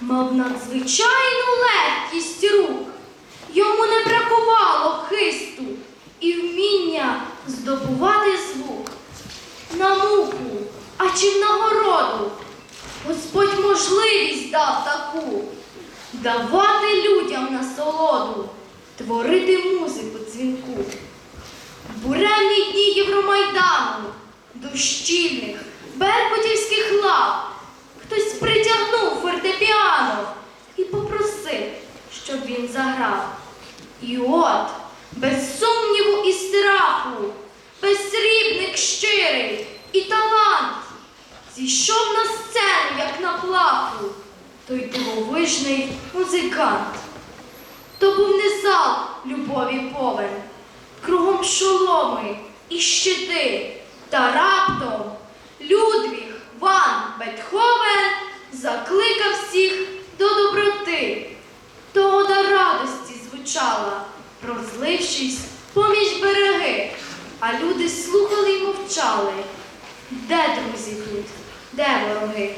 мав надзвичайну легкість рук. Йому не бракувало хисту і вміння здобувати звук. На муку, а чи в нагороду Господь можливість дав таку давати людям насолоду, творити музику дзвінку. Буремні дні Євромайдану, дощільних, заграв. І от, без сумніву і страху, безсрібник щирий і талант, зійшов на сцену, як на плаху, той дивовижний музикант. То був не зал любові повен, кругом шоломи і щити, та раптом звучала, розлившись поміж береги, а люди слухали й мовчали. Де друзі тут, де вороги?